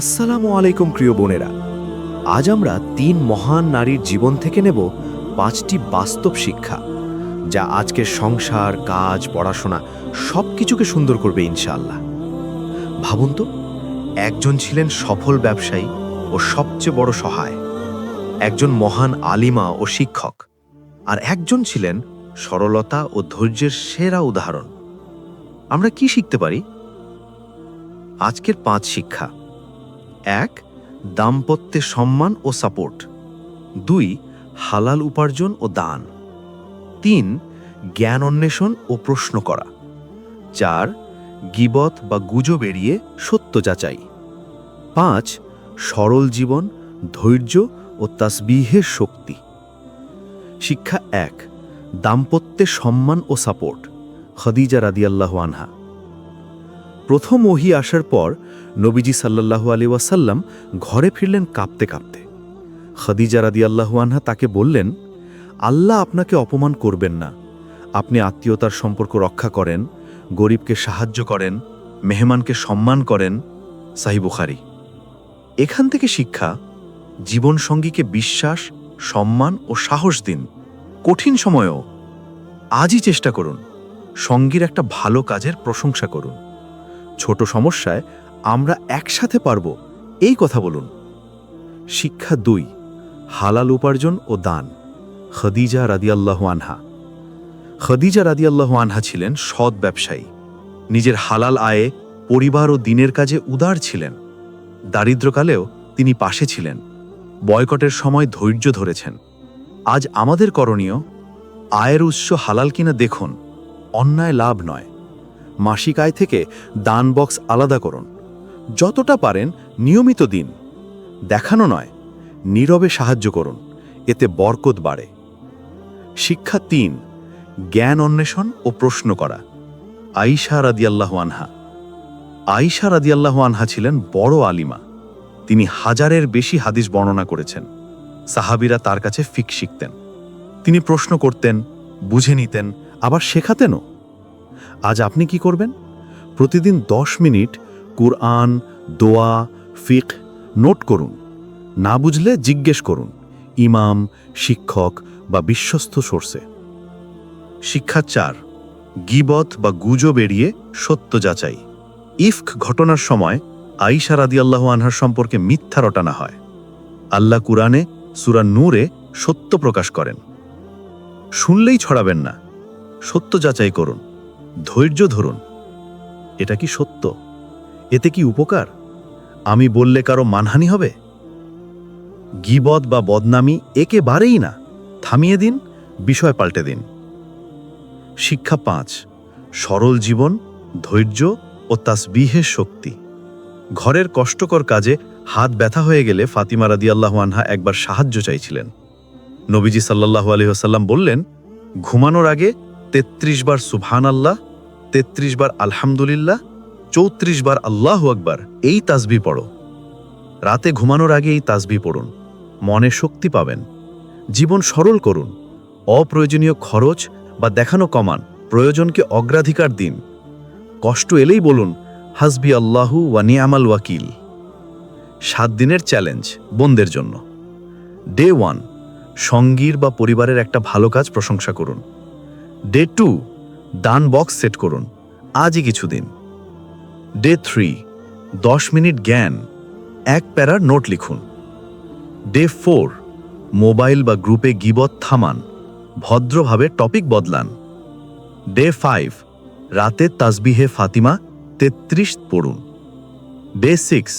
আসসালামু আলাইকুম প্রিয় বোনেরা। আজ আমরা তিন মহান নারীর জীবন থেকে নেব পাঁচটি বাস্তব শিক্ষা, যা আজকের সংসার, কাজ, পড়াশোনা সব কিছুকে সুন্দর করবে ইনশাআল্লাহ। ভাবুন তো, একজন ছিলেন সফল ব্যবসায়ী ও সবচেয়ে বড় সহায়, একজন মহান আলিমা ও শিক্ষক, আর একজন ছিলেন সরলতা ও ধৈর্যের সেরা উদাহরণ। আমরা কি শিখতে পারি? আজকের পাঁচ শিক্ষা। এক, দাম্পত্যে সম্মান ও সাপোর্ট। দুই, হালাল উপার্জন ও দান। তিন, জ্ঞান অন্বেষণ ও প্রশ্ন করা। চার, গিবত বা গুজব এড়িয়ে সত্য যাচাই। পাঁচ, সরল জীবন, ধৈর্য ও তাসবিহের শক্তি। শিক্ষা এক, দাম্পত্যে সম্মান ও সাপোর্ট। খদিজা রাদিয়াল্লাহ আনহা। প্রথম ওহি আসার পর নবীজি সাল্লাল্লাহু আলি ওয়াসাল্লাম ঘরে ফিরলেন কাঁপতে কাঁপতে। খদিজা রাদিয়াল্লাহু আনহা তাকে বললেন, আল্লাহ আপনাকে অপমান করবেন না। আপনি আত্মীয়তার সম্পর্ক রক্ষা করেন, গরিবকে সাহায্য করেন, মেহমানকে সম্মান করেন। সাহিবুখারি এখান থেকে শিক্ষা, জীবনসঙ্গীকে বিশ্বাস, সম্মান ও সাহস দিন। কঠিন সময়েও আজই চেষ্টা করুন, সঙ্গীর একটা ভালো কাজের প্রশংসা করুন। ছোট সমস্যায় আমরা একসাথে পারব, এই কথা বলুন। শিক্ষা দুই, হালাল উপার্জন ও দান। খদিজা রাদিয়াল্লাহ আনহা। খদিজা রাদিয়াল্লাহ আনহা ছিলেন সৎ ব্যবসায়ী। নিজের হালাল আয়ে, পরিবার ও দিনের কাজে উদার ছিলেন। দারিদ্র্যকালেও তিনি পাশে ছিলেন। বয়কটের সময় ধৈর্য ধরেছেন। আজ আমাদের করণীয়, আয়ের উৎস হালাল কিনা দেখুন, অন্যায় লাভ নয়। মাসিক আয় থেকে দান বক্স আলাদা করুন। যতটা পারেন নিয়মিত দিন। দেখানো নয়, নীরবে সাহায্য করুন, এতে বরকত বাড়ে। শিক্ষা তিন, জ্ঞান অন্বেষণ ও প্রশ্ন করা। আইসা রাদিয়াল্লাহ আনহা। আইসা রাদিয়াল্লাহ আনহা ছিলেন বড় আলিমা। তিনি হাজারের বেশি হাদিস বর্ণনা করেছেন। সাহাবিরা তার কাছে ফিক শিখতেন। তিনি প্রশ্ন করতেন, বুঝে নিতেন, আবার শেখাতেনও। আজ আপনি কি করবেন? প্রতিদিন দশ মিনিট কুরআন, দোয়া ফিক নোট করুন। না বুঝলে জিজ্ঞেস করুন, ইমাম, শিক্ষক বা বিশ্বস্ত সোর্সে। শিক্ষা চার, গিবত বা গুজব এড়িয়ে সত্য যাচাই। ইফক ঘটনার সময় আইসা রাদিয়াল্লাহ আনহার সম্পর্কে মিথ্যা রটানা হয়। আল্লাহ কুরআনে সুরা নূরে সত্য প্রকাশ করেন। শুনলেই ছড়াবেন না। সত্য যাচাই করুন। ধৈর্য ধরুন। এটা কি সত্য? এতে কি উপকার? আমি বললে কারও মানহানি হবে? গিবদ বা বদনামি একেবারেই না। থামিয়ে দিন, বিষয় পাল্টে দিন। শিক্ষা পাঁচ, সরল জীবন, ধৈর্য ও তাসবিহের শক্তি। ঘরের কষ্টকর কাজে হাত ব্যথা হয়ে গেলে ফাতিমা রাদিয়াল্লাহু আনহা একবার সাহায্য চাইছিলেন। নবীজি সাল্লাল্লাহু আলাইহি ওয়াসাল্লাম বললেন, ঘুমানোর আগে তেত্রিশ বার সুবহান আল্লাহ তেত্রিশ বার আলহামদুলিল্লাহ, চৌত্রিশ বার আল্লাহ আকবার, এই তাসবি পড়ো। রাতে ঘুমানোর আগে এই তাসবি পড়ুন, মনে শক্তি পাবেন। জীবন সরল করুন, অপ্রয়োজনীয় খরচ বা দেখানো কমান, প্রয়োজনকে অগ্রাধিকার দিন। কষ্ট এলেই বলুন, হাসবি আল্লাহু ওয়া নিয়ামাল ওয়াকিল। সাত দিনের চ্যালেঞ্জ বোনদের জন্য। ডে ওয়ান, সঙ্গীর বা পরিবারের একটা ভালো কাজ প্রশংসা করুন। ডে টু দান বক্স সেট করুন আজই কিছু দিন ডে থ্রি দশ মিনিট জ্ঞান এক প্যারার নোট লিখুন ডে ফোর মোবাইল বা গ্রুপে গিবত থামান ভদ্রভাবে টপিক বদলান ডে ফাইভ রাতে তাসবিহে ফাতিমা তেত্রিশ পড়ুন ডে সিক্স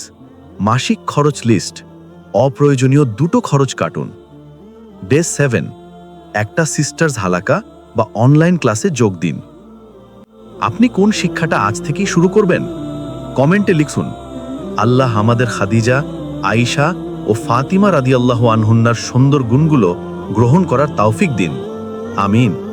মাসিক খরচ লিস্ট অপ্রয়োজনীয় দুটো খরচ কাটুন ডে সেভেন একটা সিস্টার্স হালাকা বা অনলাইন ক্লাসে যোগ দিন। আপনি কোন শিক্ষাটা আজ থেকেই শুরু করবেন? কমেন্টে লিখুন। আল্লাহ আমাদের খাদিজা, আয়েশা ও ফাতিমা রাদিয়াল্লাহু আনহুন্নার সুন্দর গুণগুলো গ্রহণ করার তাওফিক দিন। আমিন।